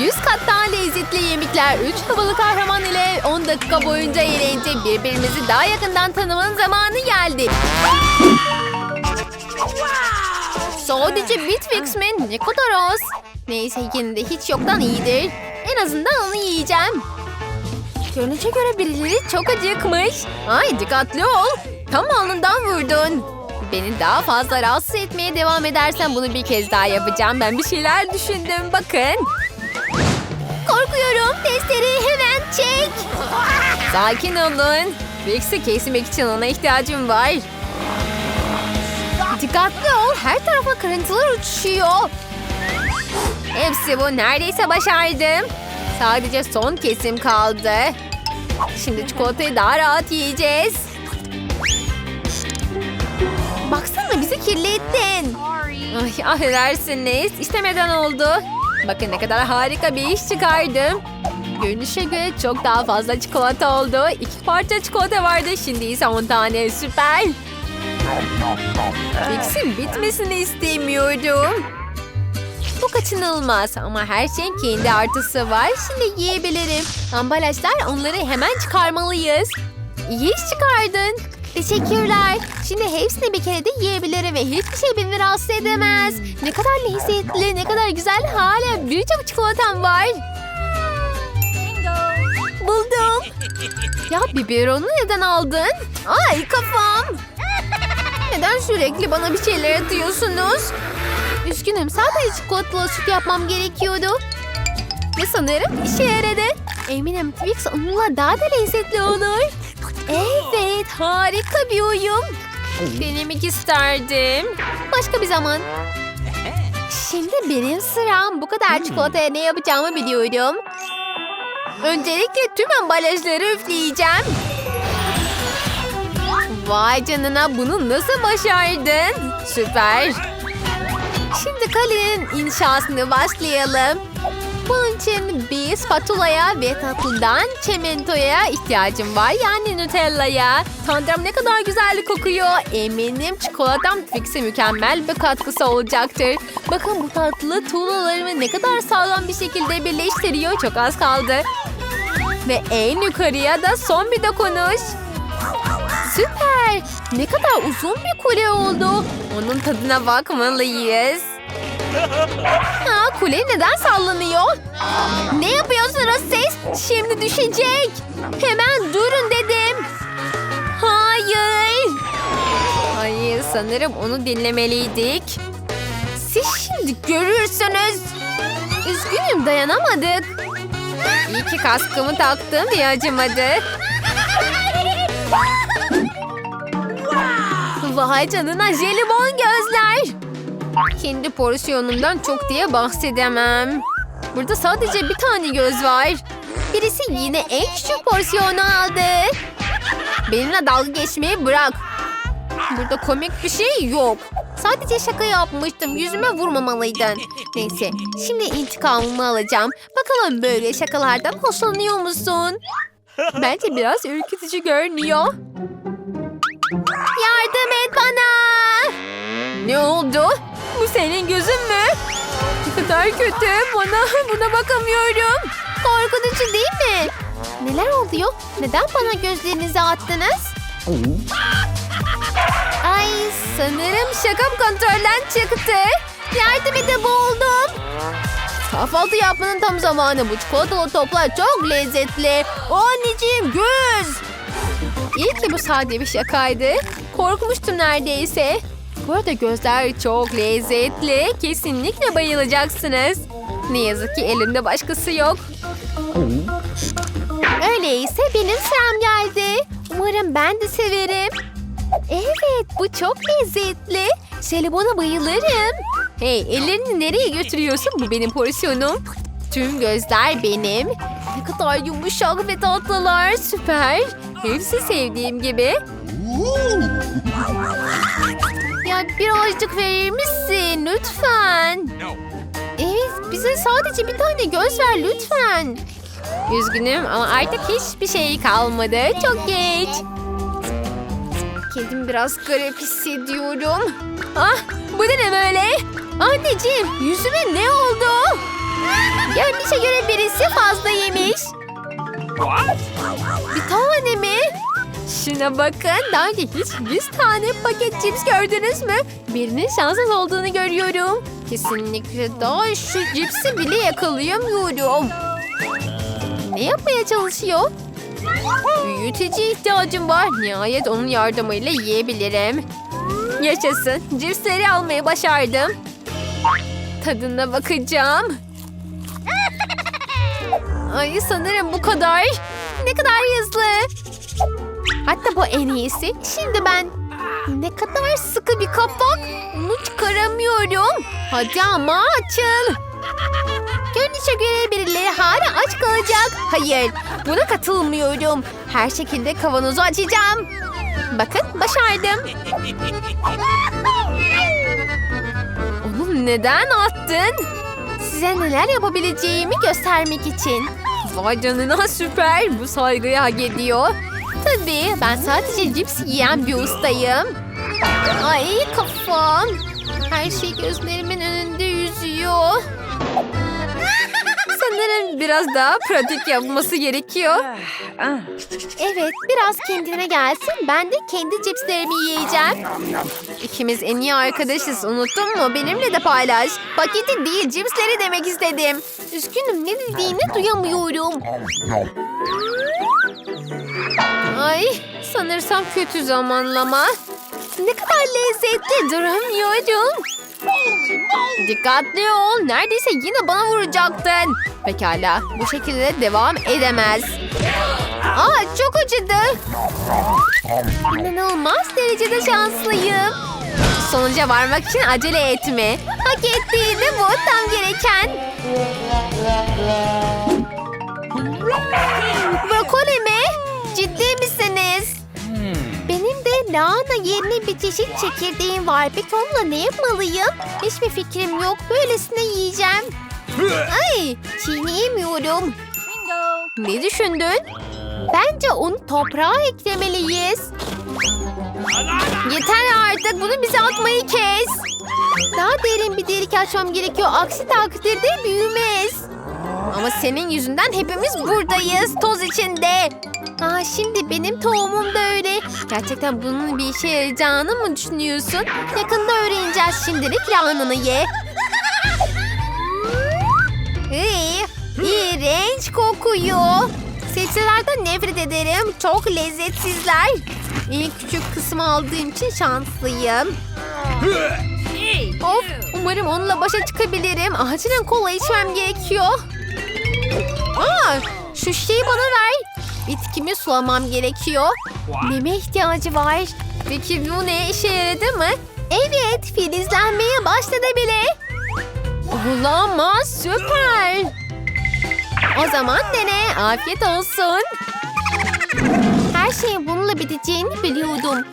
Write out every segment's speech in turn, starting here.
100 kat daha lezzetli yemekler. 3 havalı kahraman ile 10 dakika boyunca eğlence. Birbirimizi daha yakından tanımanın zamanı geldi. Sadece Bitfix mi? Ne kadar az. Neyse yine de hiç yoktan iyidir. En azından onu yiyeceğim. Görünüşe göre birileri çok acıkmış. Ay dikkatli ol. Tam alnından vurdun. Beni daha fazla rahatsız etmeye devam edersen bunu bir kez daha yapacağım. Ben bir şeyler düşündüm bakın. Korkuyorum. Testereyi hemen çek. Sakin olun. Vix'i kesmek için ona ihtiyacım var. Dikkatli ol. Her tarafa kırıntılar uçuşuyor. Hepsi bu. Neredeyse başardım. Sadece son kesim kaldı. Şimdi çikolatayı daha rahat yiyeceğiz. Baksana bizi kirlettin. Ay affedersiniz. İstemeden oldu. Bakın ne kadar harika bir iş çıkardım. Görünüşe göre çok daha fazla çikolata oldu. İki parça çikolata vardı. Şimdi ise 10 tane. Süper. Mixin bitmesini istemiyordum. Bu kaçınılmaz ama her şeyin kendi artısı var. Şimdi yiyebilirim. Ambalajlar onları hemen çıkarmalıyız. İyi iş çıkardın. Teşekkürler. Şimdi hepsini bir kere de yiyebilirim ve hiçbir şey beni rahatsız edemez. Ne kadar lezzetli, ne kadar güzel. Hala birçok çikolatam var. Buldum. Ya biberonu neden aldın? Ay kafam. Neden sürekli bana bir şeyler atıyorsunuz? Üzgünüm sadece çikolatalı süt yapmam gerekiyordu. Ve sanırım işe yaradı. Eminim Twix onunla daha da lezzetli olur. Harika bir uyum. Denemek isterdim. Başka bir zaman. Şimdi benim sıram. Bu kadar çikolataya ne yapacağımı biliyorum. Öncelikle tüm ambalajları üfleyeceğim. Vay canına bunu nasıl başardın? Süper. Şimdi kalenin inşasını başlayalım. Bunun için bir spatulaya ve tatlıdan çimentoya ihtiyacım var. Yani Nutella'ya. Tanrım ne kadar güzel kokuyor. Eminim çikolatam Twix'e mükemmel bir katkısı olacaktır. Bakın bu tatlı tuğlalarımı ne kadar sağlam bir şekilde birleştiriyor. Çok az kaldı. Ve en yukarıya da son bir dokunuş. Süper. Ne kadar uzun bir kule oldu. Onun tadına bakmalıyız. Ha, kule neden sallanıyor? Ne yapıyorsunuz siz? Şimdi düşecek. Hemen durun dedim. Hayır. Hayır sanırım onu dinlemeliydik. Siz şimdi görürsünüz. Üzgünüm dayanamadık. İyi ki kaskımı taktım diye acımadı. Vay canına jelibon gözler. Kendi porsiyonumdan çok diye bahsedemem. Burada sadece bir tane göz var. Birisi yine en küçük porsiyonu aldı. Benimle dalga geçmeyi bırak. Burada komik bir şey yok. Sadece şaka yapmıştım. Yüzüme vurmamalıydın. Neyse, şimdi intikamımı alacağım. Bakalım böyle şakalardan hoşlanıyor musun? Bence biraz ürkütücü görünüyor. Yardım et bana. Ne oldu? Bu senin gözün mü? Ne kadar kötü. Bana buna bakamıyorum. Korkutucu değil mi? Neler oluyor? Neden bana gözlerinizi attınız? Ay sanırım şakam kontrolden çıktı. Yardım edin boğuldum. Kahvaltı yapmanın tam zamanı. Bu çikolatalı toplar çok lezzetli. Anneciğim göz. İyi ki bu sade bir şakaydı. Korkmuştum neredeyse. Bu arada gözler çok lezzetli. Kesinlikle bayılacaksınız. Ne yazık ki elimde başkası yok. Öyleyse benim sıram geldi. Umarım ben de severim. Evet bu çok lezzetli. Jelibona bayılırım. Hey ellerini nereye götürüyorsun? Bu benim porsiyonum. Tüm gözler benim. Ne kadar yumuşak ve tatlılar. Süper. Hepsi sevdiğim gibi. Birazcık verir misin lütfen? Evet bize sadece bir tane göz ver lütfen. Üzgünüm ama artık hiçbir şey kalmadı. Çok geç. Kendimi biraz garip hissediyorum. Ah bu da ne böyle? Anneciğim yüzüme ne oldu? Görünüşe göre birisi fazla yemiş. Bir tane mi? Şuna bakın. Daha önce hiç 100 tane paket cips gördünüz mü? Birinin şanssız olduğunu görüyorum. Kesinlikle daha şu cipsi bile yakalayamıyorum. Ne yapmaya çalışıyor? Büyüteci ihtiyacım var. Nihayet onun yardımıyla yiyebilirim. Yaşasın. Cipsleri almayı başardım. Tadına bakacağım. Ay sanırım bu kadar. Ne kadar hızlı. Hatta bu en iyisi. Şimdi ben ne kadar sıkı bir kapak. Onu çıkaramıyorum. Hadi ama açıl. Görünüşe göre birileri hala aç kalacak. Hayır, buna katılmıyorum. Her şekilde kavanozu açacağım. Bakın, başardım. Onu neden attın? Size neler yapabileceğimi göstermek için. Vay canına süper. Bu saygıyı hak ediyor. Tabii ben sadece cips yiyen bir ustayım. Ay kafam. Her şey gözlerimin önünde yüzüyor. Sanırım biraz daha pratik yapması gerekiyor. Evet, biraz kendine gelsin. Ben de kendi cipslerimi yiyeceğim. İkimiz en iyi arkadaşız. Unuttun mu? Benimle de paylaş. Paketi değil, cipsleri demek istedim. Üzgünüm, ne dediğini duyamıyorum. Ay, sanırsam kötü zamanlama. Ne kadar lezzetli duramıyorum. Dikkatli ol. Neredeyse yine bana vuracaktın. Pekala. Bu şekilde devam edemez. Aa çok acıdı. İnanılmaz derecede şanslıyım. Sonuca varmak için acele etme. Hak ettiğini bu tam gereken. Lahana yerine bir çeşit çekirdeğim var. Peki onunla ne yapmalıyım? Hiçbir fikrim yok. Böylesine yiyeceğim. Ay, çiğneyemiyorum. Ne düşündün? Bence onu toprağa eklemeliyiz. Yeter artık. Bunu bize atmayı kes. Daha derin bir delik açmam gerekiyor. Aksi takdirde büyümez. Ama senin yüzünden hepimiz buradayız. Toz içinde. Aa, şimdi benim tohumum da öyle. Gerçekten bunun bir işe yarayacağını mı düşünüyorsun? Yakında öğreneceğiz. Şimdilik lahananı ye. İyi, iğrenç kokuyor. Sebzelerden nefret ederim. Çok lezzetsizler. En küçük kısmı aldığım için şanslıyım. Of, umarım onunla başa çıkabilirim. Acilen kola içmem gerekiyor. Aa, şu şeyi bana ver. Bitkimi sulamam gerekiyor. Neme ihtiyacı var. Peki bu ne işe yaradı mı? Evet, filizlenmeye başladı bile. Olamaz, süper. O zaman dene, afiyet olsun. Her şeyin bununla biteceğini biliyordum.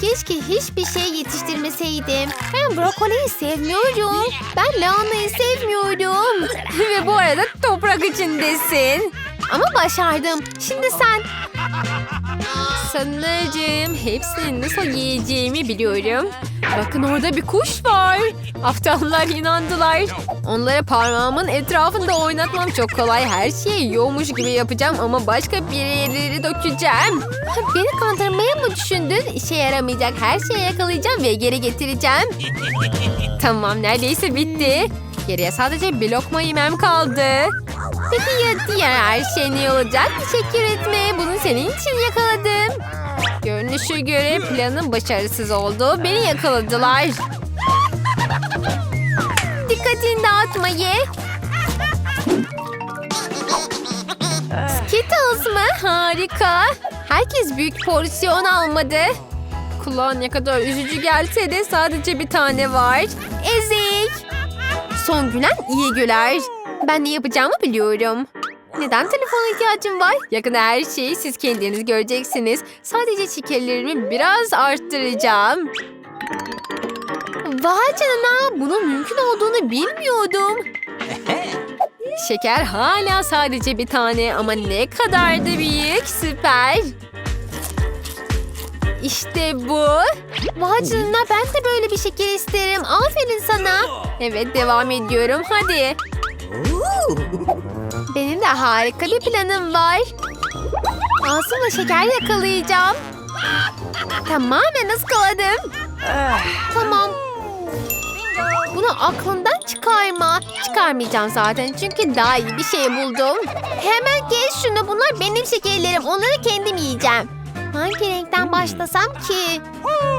Keşke hiçbir şey yetiştirmeseydim. Ben brokoliyi sevmiyorum. Ben lahanayı sevmiyorum. Ve bu arada toprak içindesin. Ama başardım. Şimdi sen... Sanırım hepsini nasıl yiyeceğimi biliyorum. Bakın orada bir kuş var. Aptallar inandılar. Onları parmağımın etrafında oynatmam çok kolay. Her şeyi yiyormuş gibi yapacağım ama başka bir yerleri dökeceğim. Beni kandırmaya mı düşündün? İşe yaramayacak her şeyi yakalayacağım ve geri getireceğim. Tamam neredeyse bitti. Geriye sadece bir lokma yemem kaldı. Peki ya diğer her şey ne olacak? Teşekkür etme. Bunu senin için yakaladım. Görünüşe göre planın başarısız oldu. Beni yakaladılar. Dikkatini dağıtma ye. Skittles mı? Harika. Herkes büyük porsiyon almadı. Kulağa ne kadar üzücü gelse de sadece bir tane var. Ezik. Son gülen iyi güler. Ben ne yapacağımı biliyorum. Neden telefona ihtiyacım var? Yakında her şeyi siz kendiniz göreceksiniz. Sadece şekerlerimi biraz arttıracağım. Vay canına bunun mümkün olduğunu bilmiyordum. Şeker hala sadece bir tane ama ne kadar da büyük süper. İşte bu. Vay canına ben de böyle bir şeker isterim. Aferin sana. Evet devam ediyorum hadi. Benim de harika bir planım var. Ağzımla şeker yakalayacağım. Tamamen ıskaladım. Tamam. Bunu aklından çıkarma. Çıkarmayacağım zaten çünkü daha iyi bir şey buldum. Hemen kes şunu. Bunlar benim şekerlerim. Onları kendim yiyeceğim. Hangi renkten başlasam ki?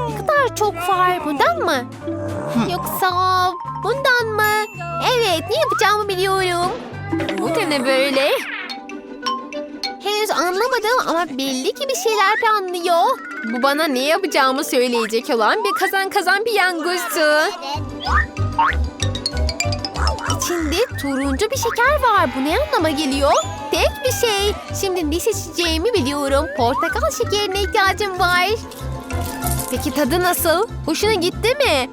Ne kadar çok var. Bundan mı? Yoksa bundan mı? Evet, ne yapacağımı biliyorum. Bu da ne böyle? Henüz anlamadım ama belli ki bir şeyler planlıyor. Bu bana ne yapacağımı söyleyecek olan bir kazan kazan bir yangızı. İçinde turuncu bir şeker var. Bu ne anlama geliyor? Tek bir şey. Şimdi ne seçeceğimi biliyorum. Portakal şekerine ihtiyacım var. Peki tadı nasıl? Hoşuna gitti mi?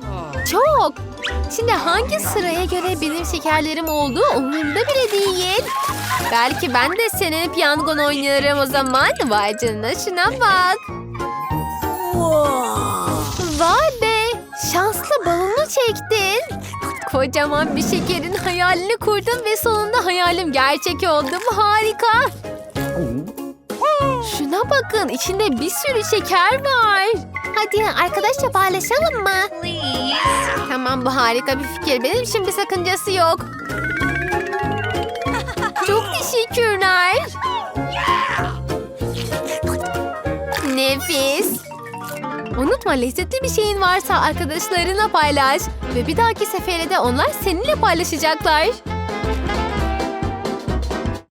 Çok. Şimdi hangi sıraya göre benim şekerlerim olduğu umurumda bile değil. Belki ben de senin piyangon oynarım o zaman. Vay canına şuna bak. Vay be. Şanslı balonu çektin. Kocaman bir şekerin hayalini kurdum ve sonunda hayalim gerçek oldu. Harika. Şuna bakın içinde bir sürü şeker var. Hadi arkadaşça paylaşalım mı? Tamam bu harika bir fikir. Benim için bir sakıncası yok. Çok teşekkürler. Nefis. Unutma lezzetli bir şeyin varsa arkadaşlarına paylaş. Ve bir dahaki sefere de onlar seninle paylaşacaklar.